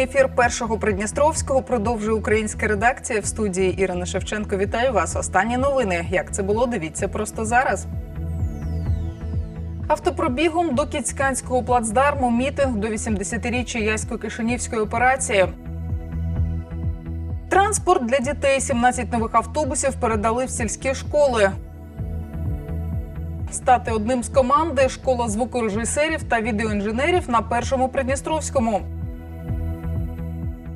Інформаційний ефір першого Придністровського продовжує українська редакція в студії Ірина Шевченко. Вітаю вас. Останні новини. Як це було? Дивіться просто зараз. Автопробігом до Кіцьканського плацдарму мітинг до 80-річчя Ясько-Кишинівської операції. Транспорт для дітей 17 нових автобусів передали в сільські школи. Стати одним з команди школа звукорежисерів та відеоінженерів на першому Придністровському.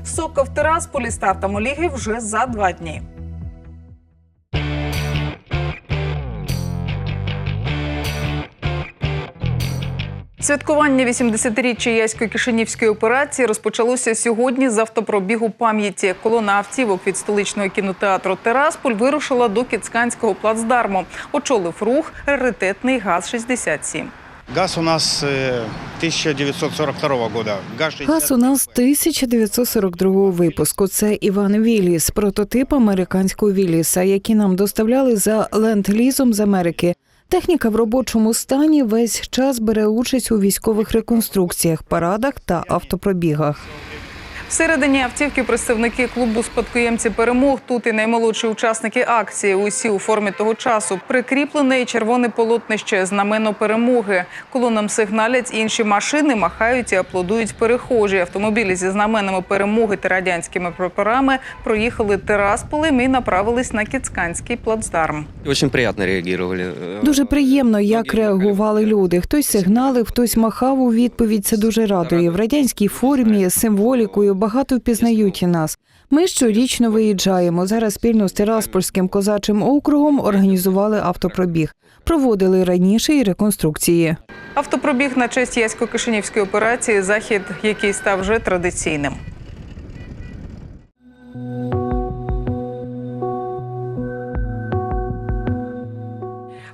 Сока в Тирасполі стартом ліги вже за два дні. Святкування 80-річчя Ясько-Кишинівської операції розпочалося сьогодні з автопробігу пам'яті. Колона автівок від столичного кінотеатру Терасполь вирушила до Кіцканського плацдарму. Очолив рух раритетний ГАЗ-67. ГАЗ у нас э, 1942 года. ГАЗ-60. Газ у нас 1942 випуску. Це Іван Віліс, прототип американського Віліса, який нам доставляли за ленд-лізом з Америки. Техніка в робочому стані весь час бере участь у військових реконструкціях, парадах та автопробігах. Всередині автівки представники клубу спадкоємці перемог. Тут і наймолодші учасники акції. Усі у формі того часу. Прикріплене і червоне полотнище знамено перемоги. Колонам сигналять інші машини, махають і аплодують перехожі. Автомобілі зі знаменами перемоги та радянськими прапорами проїхали Тирасполем і направились на Кіцканський плацдарм. Очень приятно реагировали. Э, Дуже приємно, як реагували люди. Хтось сигналив, хтось махав у відповідь. Це дуже радує. В радянській формі з символікою багато впізнають нас. Ми щорічно виїжджаємо. Зараз спільно з Тираспольським козачим округом організували автопробіг. Проводили раніше і реконструкції. Автопробіг на честь Ясько-Кишинівської операції захід, який став вже традиційним.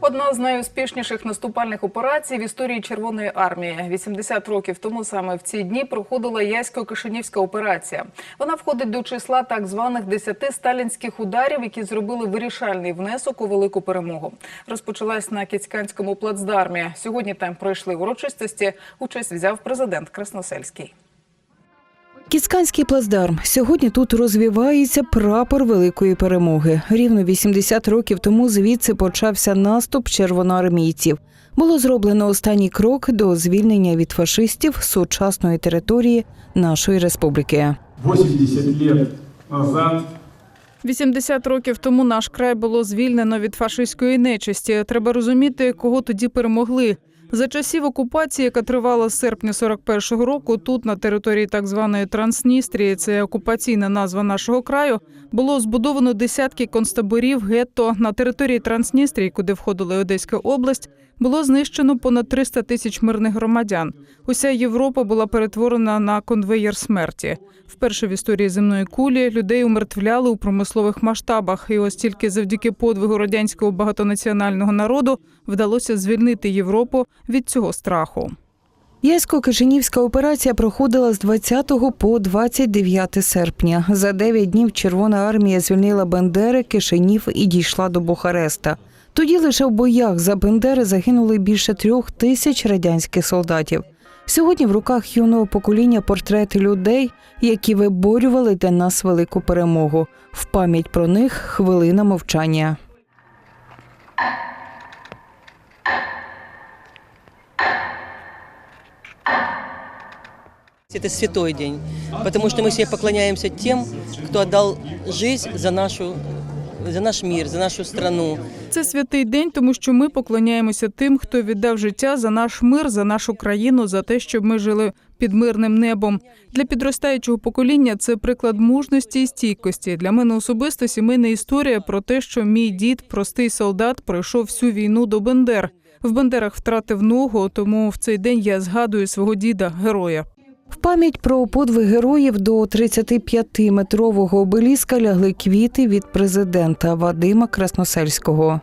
Одна з найуспішніших наступальних операцій в історії Червоної армії. 80 років тому саме в ці дні проходила Ясько-Кишинівська операція. Вона входить до числа так званих 10 сталінських ударів, які зробили вирішальний внесок у велику перемогу. Розпочалась на Кіцьканському плацдармі. Сьогодні там пройшли урочистості. Участь взяв президент Красносельський. Кіцканський плацдарм. Сьогодні тут розвівається прапор великої перемоги. Рівно 80 років тому звідси почався наступ червоноармійців. Було зроблено останній крок до звільнення від фашистів сучасної території нашої республіки. 80 лет назад 80 років тому наш край було звільнено від фашистської нечисті. Треба розуміти, кого тоді перемогли. За часів окупації, яка тривала з серпня 41-го року, тут на території так званої Трансністрії, це окупаційна назва нашого краю, було збудовано десятки концтаборів гетто на території Трансністрії, куди входила Одеська область. Було знищено понад 300 тисяч мирних громадян. Уся Європа була перетворена на конвеєр смерті. Вперше в історії земної кулі людей умертвляли у промислових масштабах. І ось тільки завдяки подвигу радянського багатонаціонального народу вдалося звільнити Європу від цього страху. Ясько-Кишинівська операція проходила з 20 по 29 серпня. За 9 днів Червона армія звільнила Бендери, Кишинів і дійшла до Бухареста. Тоді лише в боях за Бендери загинули більше трьох тисяч радянських солдатів. Сьогодні в руках юного покоління портрети людей, які виборювали для нас велику перемогу. В пам'ять про них хвилина мовчання. Это святой день, потому что мы себе поклоняемся тем, кто отдал жизнь за нашу за наш мир, за нашу страну. Це святий день, тому що ми поклоняємося тим, хто віддав життя за наш мир, за нашу країну, за те, щоб ми жили під мирним небом. Для підростаючого покоління це приклад мужності і стійкості. Для мене особисто сімейна історія про те, що мій дід, простий солдат, пройшов всю війну до Бендер. В Бандерах втратив ногу, тому в цей день я згадую свого діда, героя. В пам'ять про подвиг героїв до 35-метрового обеліска лягли квіти від президента Вадима Красносельського.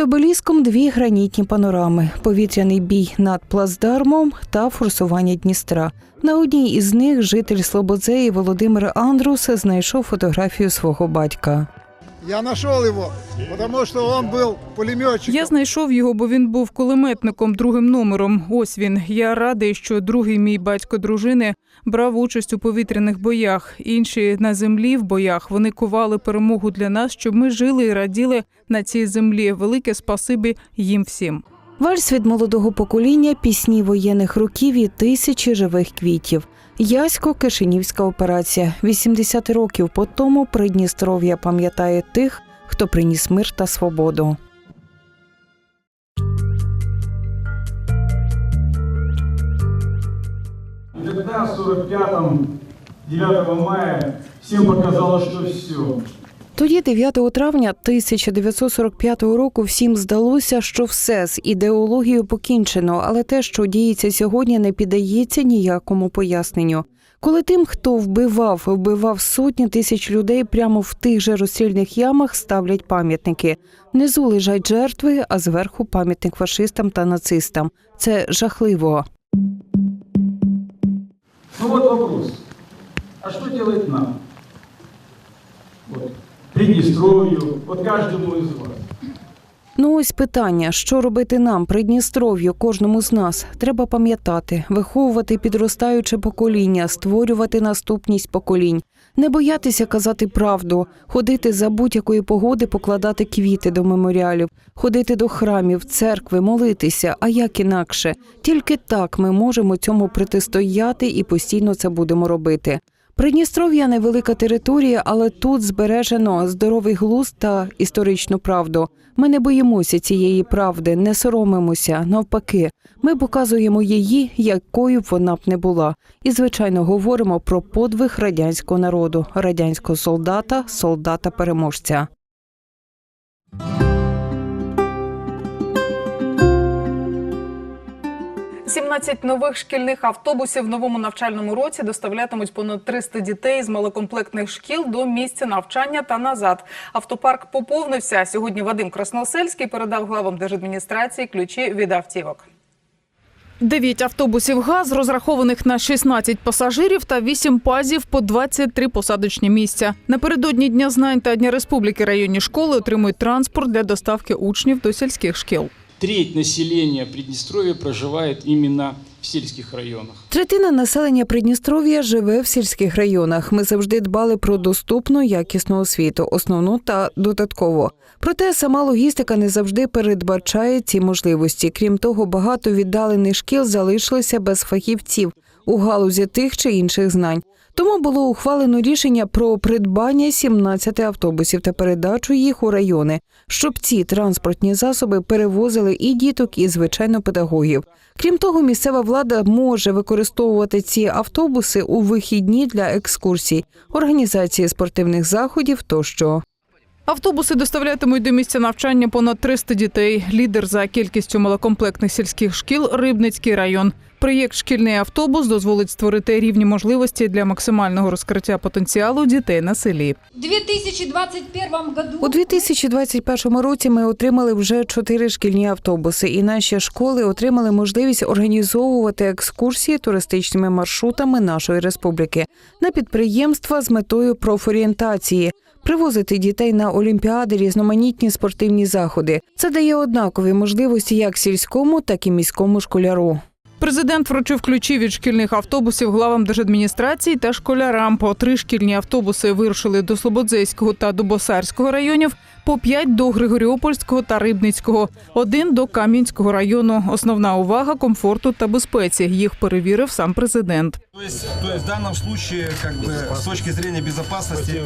Перед обеліском дві гранітні панорами: повітряний бій над плацдармом та форсування Дністра. На одній із них житель Слободзеї Володимир Андрус знайшов фотографію свого батька. Я нашел его, потому что он был пулеметчиком. Я знайшов його, бо він був кулеметником другим номером. Ось він. Я радий, що другий мій батько дружини брав участь у повітряних боях. Інші на землі в боях вони кували перемогу для нас, щоб ми жили і раділи на цій землі. Велике спасибі їм всім. Вальс від молодого покоління, пісні воєнних років і тисячі живих квітів. Ясько Кишинівська операція. 80 років по тому Придністров'я пам'ятає тих, хто приніс мир та свободу. Тогда, в 45-м, 9 мая, всем показалось, что все. Тоді, 9 травня 1945 року, всім здалося, що все з ідеологією покінчено, але те, що діється сьогодні, не піддається ніякому поясненню. Коли тим, хто вбивав, вбивав сотні тисяч людей прямо в тих же розстрільних ямах, ставлять пам'ятники. Внизу лежать жертви, а зверху пам'ятник фашистам та нацистам. Це жахливо. Ну вот вопрос. А что делать нам? Вот. Приднестровью, вот каждому из вас. Ну ось питання: що робити нам, Придністров'ю, кожному з нас? Треба пам'ятати, виховувати підростаюче покоління, створювати наступність поколінь, не боятися казати правду, ходити за будь-якої погоди, покладати квіти до меморіалів, ходити до храмів, церкви, молитися. А як інакше? Тільки так ми можемо цьому протистояти і постійно це будемо робити. Придністров'я невелика територія, але тут збережено здоровий глузд та історичну правду. Ми не боїмося цієї правди, не соромимося. Навпаки, ми показуємо її, якою б вона б не була. І, звичайно, говоримо про подвиг радянського народу, радянського солдата, солдата 17 нових шкільних автобусів в новому навчальному році доставлятимуть понад 300 дітей з малокомплектних шкіл до місця навчання та назад. Автопарк поповнився. Сьогодні Вадим Красносельський передав главам держадміністрації ключі від автівок. Дев'ять автобусів ГАЗ, розрахованих на 16 пасажирів та 8 пазів по 23 посадочні місця. Напередодні Дня знань та Дня Республіки районні школи отримують транспорт для доставки учнів до сільських шкіл. Треть населения Приднестровья проживает именно в сельских районах. Третина населення Придністров'я живе в сільських районах. Ми завжди дбали про доступну якісну освіту, основну та додаткову. Проте сама логістика не завжди передбачає ці можливості. Крім того, багато віддалених шкіл залишилися без фахівців у галузі тих чи інших знань. Тому було ухвалено рішення про придбання 17 автобусів та передачу їх у райони, щоб ці транспортні засоби перевозили і діток, і звичайно педагогів. Крім того, місцева влада може використовувати ці автобуси у вихідні для екскурсій, організації спортивних заходів тощо. Автобуси доставлятимуть до місця навчання понад 300 дітей. Лідер за кількістю малокомплектних сільських шкіл Рибницький район. Проєкт Шкільний автобус дозволить створити рівні можливості для максимального розкриття потенціалу дітей на селі. В 2021 году У 2021 році ми отримали вже чотири шкільні автобуси, і наші школи отримали можливість організовувати екскурсії туристичними маршрутами нашої республіки на підприємства з метою профорієнтації. Привозити дітей на олімпіади, різноманітні спортивні заходи. Це дає однакові можливості як сільському, так і міському школяру. Президент вручив ключі від шкільних автобусів главам держадміністрації та школярам. По три шкільні автобуси вирушили до Слободзейського та Дубосарського районів, по п'ять до Григоріопольського та Рибницького, один до Кам'янського району. Основна увага комфорту та безпеці. Їх перевірив сам президент. То есть, то есть в данном случае, как бы с точки зрения безопасности,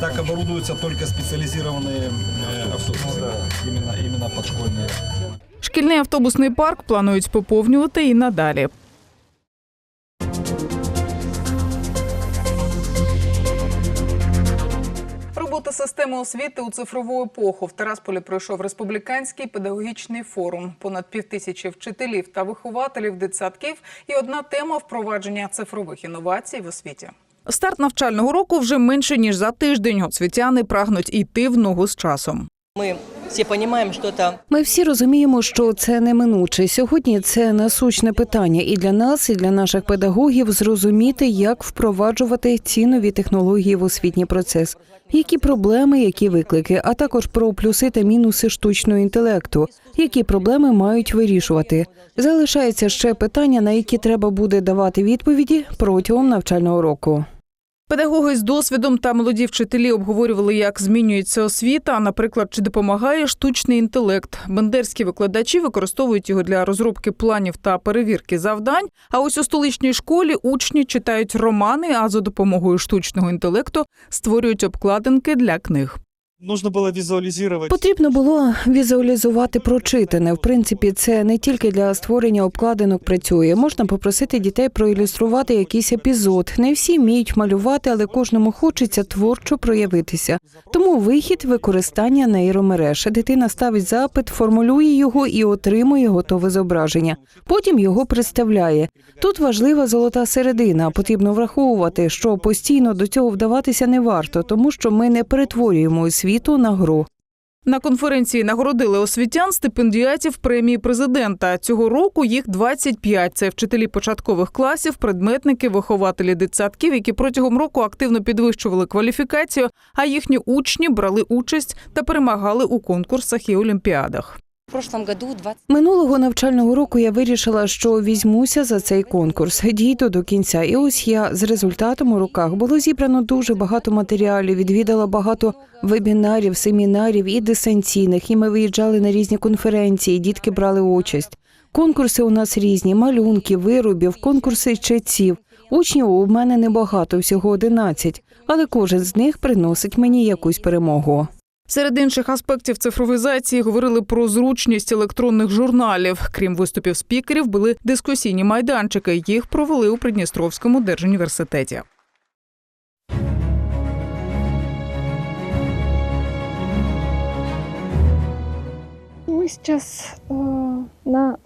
так оборудуются только специализированные э, автобусы. Именно, именно подшкольные. Шкільний автобусний парк планують поповнювати і надалі. Робота системи освіти у цифрову епоху в Терасполі пройшов республіканський педагогічний форум. Понад півтисячі вчителів та вихователів дитсадків і одна тема впровадження цифрових інновацій в освіті. Старт навчального року вже менше ніж за тиждень. Освітяни прагнуть іти в ногу з часом. Мы все понимаем, что это Ми всі розуміємо, що це неминуче. Сьогодні це насущне питання і для нас, і для наших педагогів зрозуміти, як впроваджувати ці нові технології в освітній процес, які проблеми, які виклики, а також про плюси та мінуси штучного інтелекту, які проблеми мають вирішувати. Залишається ще питання, на які треба буде давати відповіді протягом навчального року. Педагоги з досвідом та молоді вчителі обговорювали, як змінюється освіта. Наприклад, чи допомагає штучний інтелект. Бендерські викладачі використовують його для розробки планів та перевірки завдань. А ось у столичній школі учні читають романи, а за допомогою штучного інтелекту створюють обкладинки для книг. Нужно было визуализировать. Потрібно було візуалізувати прочитане. В принципі, це не тільки для створення обкладинок працює. Можна попросити дітей проілюструвати якийсь епізод. Не всі вміють малювати, але кожному хочеться творчо проявитися. Тому вихід використання нейромереж. Дитина ставить запит, формулює його і отримує готове зображення. Потім його представляє. Тут важлива золота середина. Потрібно враховувати, що постійно до цього вдаватися не варто, тому що ми не перетворюємо освіту на гру. На конференції нагородили освітян стипендіатів премії президента. Цього року їх 25. Це вчителі початкових класів, предметники, вихователі дитсадків, які протягом року активно підвищували кваліфікацію, а їхні учні брали участь та перемагали у конкурсах і олімпіадах. В прошлом году 20 Минулого навчального року я вирішила, що візьмуся за цей конкурс. Дійду до кінця. І ось я з результатом у руках було зібрано дуже багато матеріалів. Відвідала багато вебінарів, семінарів і дистанційних. І ми виїжджали на різні конференції. Дітки брали участь. Конкурси у нас різні: малюнки, виробів, конкурси читців. Учнів у мене небагато, всього 11, але кожен з них приносить мені якусь перемогу. Серед інших аспектів цифровізації говорили про зручність електронних журналів. Крім виступів спікерів, були дискусійні майданчики. Їх провели у Придністровському держуніверситеті. Мы сейчас э, на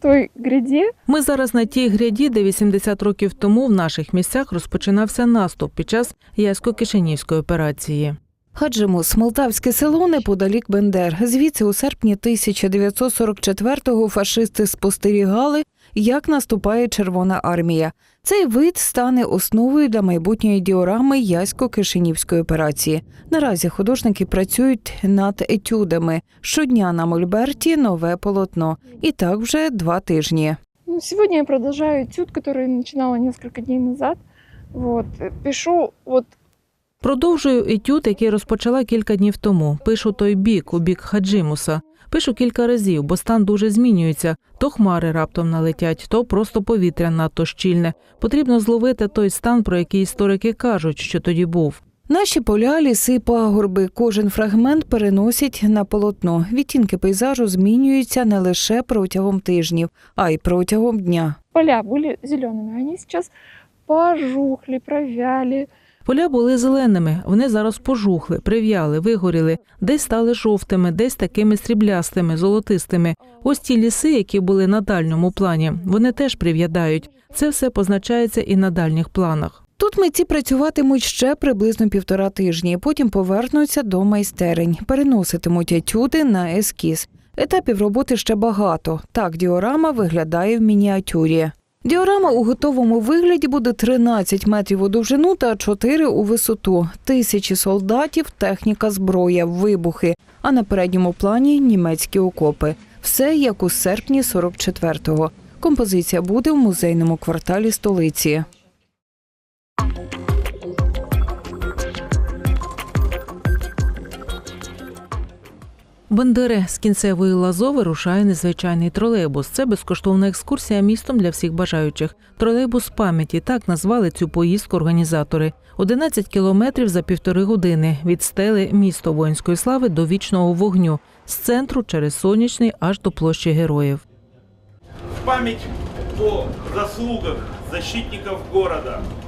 той гряде. Ми зараз на тій гряді, де 80 років тому в наших місцях розпочинався наступ під час Ясько-Кишинівської операції. Хаджимус – молдавське село неподалік Бендер. Звідси у серпні 1944-го фашисти спостерігали, як наступає Червона армія. Цей вид стане основою для майбутньої діорами Ясько-Кишинівської операції. Наразі художники працюють над етюдами. Щодня на мольберті нове полотно. І так вже два тижні. Ну, сегодня я продолжаю этюд, который начинала несколько дней назад. Вот. э, Пишу вот Продовжую етюд, який розпочала кілька днів тому. Пишу той бік, у бік Хаджимуса. Пишу кілька разів, бо стан дуже змінюється. То хмари раптом налетять, то просто повітря надто щільне. Потрібно зловити той стан, про який історики кажуть, що тоді був. Наші поля, ліси, пагорби. Кожен фрагмент переносять на полотно. Відтінки пейзажу змінюються не лише протягом тижнів, а й протягом дня. поля были зелеными. Они сейчас пожухли, провяли. Поля були зеленими, вони зараз пожухли, прив'яли, вигоріли, десь стали жовтими, десь такими сріблястими, золотистими. Ось ті ліси, які були на дальньому плані, вони теж прив'ядають. Це все позначається і на дальніх планах. Тут митці працюватимуть ще приблизно півтора тижні, потім повернуться до майстерень, переноситимуть етюди на ескіз. Етапів роботи ще багато. Так діорама виглядає в мініатюрі. Діорама у готовому вигляді буде 13 метрів у довжину та 4 у висоту. Тисячі солдатів, техніка, зброя, вибухи. А на передньому плані німецькі окопи. Все як у серпні 44-го. Композиція буде в музейному кварталі столиці. Бандери з кінцевої лазо вирушає незвичайний тролейбус. Це безкоштовна екскурсія містом для всіх бажаючих. Тролейбус пам'яті так назвали цю поїздку організатори. 11 кілометрів за півтори години від стели місто воїнської слави до вічного вогню з центру через сонячний аж до площі героїв. Память о заслугах защитников города в годы Великой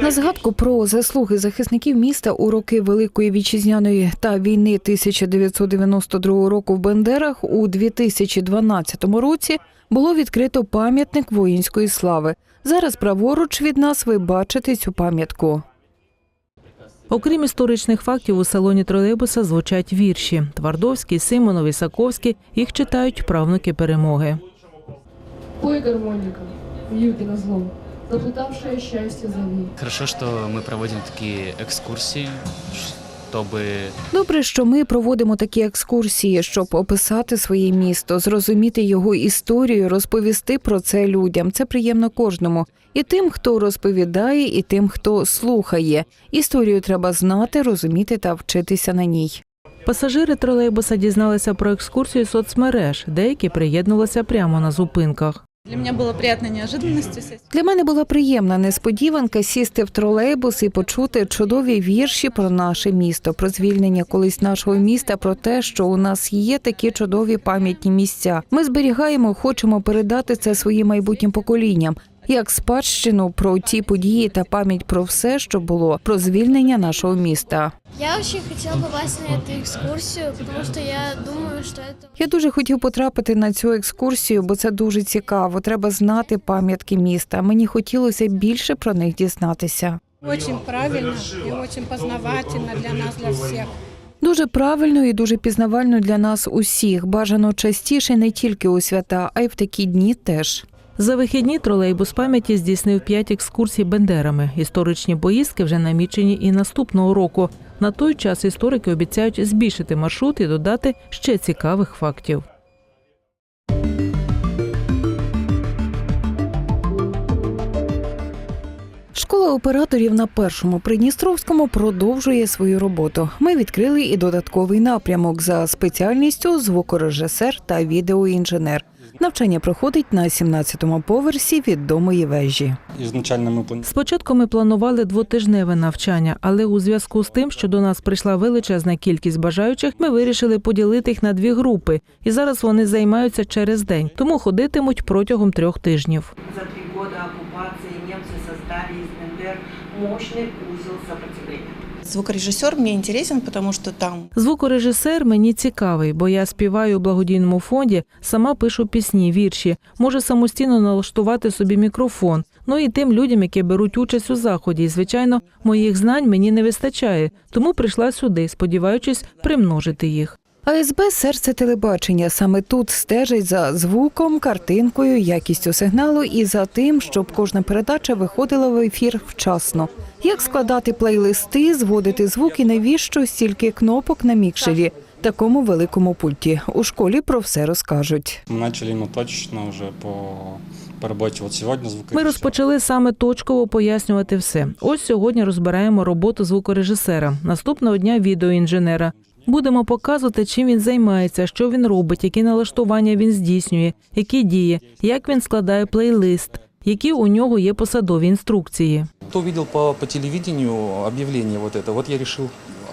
На згадку про заслуги захисників міста у роки Великої вітчизняної та війни 1992 року в Бендерах у 2012 році було відкрито пам'ятник воїнської слави. Зараз праворуч від нас ви бачите цю пам'ятку. Окрім історичних фактів, у салоні тролейбуса звучать вірші. Твардовський, Симонов, Ісаковський. Їх читають правнуки перемоги. Пой гармоника, вьюги на злом, заплутавшее счастье зови. Хорошо, что мы проводим такие экскурсии, чтобы Добре, що ми проводимо такі екскурсії, щоб описати своє місто, зрозуміти його історію, розповісти про це людям. Це приємно кожному. І тим, хто розповідає, і тим, хто слухає. Історію треба знати, розуміти та вчитися на ній. Пасажири тролейбуса дізналися про екскурсію з соцмереж. Деякі приєднувалися прямо на зупинках. Для мене було приємно неожиданності сісти. Для мене була приємна несподіванка сісти в тролейбус і почути чудові вірші про наше місто, про звільнення колись нашого міста, про те, що у нас є такі чудові пам'ятні місця. Ми зберігаємо, хочемо передати це своїм майбутнім поколінням Як спадщину про ті події та пам'ять про все, що було, про звільнення нашого міста. Я очень хотела попасть на эту экскурсию, потому что я думаю, что это Я дуже хотів потрапити на цю екскурсію, бо це дуже цікаво. Треба знати пам'ятки міста. Мені хотілося більше про них дізнатися. очень правильно и очень познавательно для нас, для всех. Дуже правильно і дуже пізнавально для нас усіх. Бажано частіше не тільки у свята, а й в такі дні теж. За вихідні тролейбус пам'яті здійснив п'ять екскурсій бендерами. Історичні поїздки вже намічені і наступного року. На той час історики обіцяють збільшити маршрут і додати ще цікавих фактів. Школа операторів на першому Придністровському продовжує свою роботу. Ми відкрили і додатковий напрямок за спеціальністю звукорежисер та відеоінженер. Навчання проходить на 17-му поверсі відомої вежі. Спочатку ми планували двотижневе навчання, але у зв'язку з тим, що до нас прийшла величезна кількість бажаючих, ми вирішили поділити їх на дві групи, і зараз вони займаються через день, тому ходитимуть протягом трьох тижнів. За три года оккупации немцы создали из Бендер мені інтересен, тому що там Звукорежисер мені цікавий, бо я співаю у благодійному фонді, сама пишу пісні, вірші, можу самостійно налаштувати собі мікрофон. Ну і тим людям, які беруть участь у заході. І звичайно, моїх знань мені не вистачає, тому прийшла сюди, сподіваючись примножити їх. АСБ серце телебачення. Саме тут стежить за звуком, картинкою, якістю сигналу і за тим, щоб кожна передача виходила в ефір вчасно. Як складати плейлисти, зводити звук і навіщо стільки кнопок на мікшері, такому великому пульті. У школі про все розкажуть. мы начали ну, точечно уже по, по работе. Вот сегодня звук. Ми розпочали саме точково пояснювати все. Ось сьогодні розбираємо роботу звукорежисера, наступного дня відеоінженера. Будемо показувати, чим він займається, що він робить, які налаштування він здійснює, які дії, як він складає плейлист, які у нього є посадові інструкції. Кто видел по, по телевидению объявление вот это, вот я решил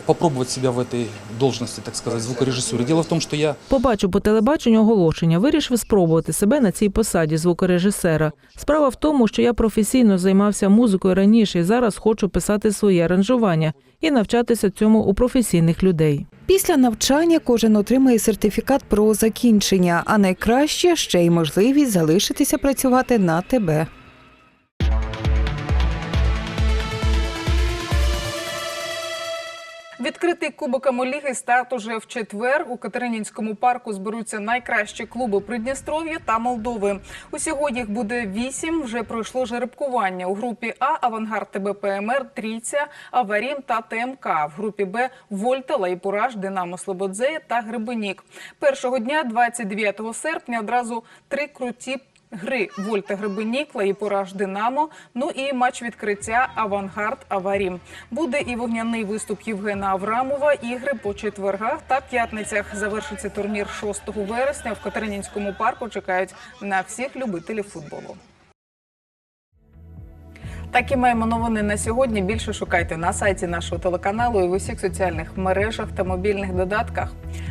попробовать себя в этой должности, так сказать, звукорежиссуре. Дело в том, что я Побачив по телебаченню оголошення, вирішив спробувати себе на цій посаді звукорежисера. Справа в тому, що я професійно займався музикою раніше і зараз хочу писати свої аранжування і навчатися цьому у професійних людей. Після навчання кожен отримає сертифікат про закінчення, а найкраще ще й можливість залишитися працювати на тебе. Відкритий кубок Амоліги старт уже в четвер. У Катеринінському парку зберуться найкращі клуби Придністров'я та Молдови. Усього їх буде вісім. Вже пройшло жеребкування. У групі А Авангард ТБПМР, Трійця, Аварім та ТМК. В групі Б Вольта, Лайпураж, Динамо Слободзея та Гребенік. Першого дня, 29 серпня, одразу три круті гри Вольта Гребенік, Лаїпораж Динамо. Ну і матч відкриття Авангард Аварім. Буде і вогняний виступ Євгена Аврамова. Ігри по четвергах та п'ятницях. Завершиться турнір 6 вересня. В Катеринінському парку чекають на всіх любителів футболу. Такі маємо новини на сьогодні. Більше шукайте на сайті нашого телеканалу і в усіх соціальних мережах та мобільних додатках.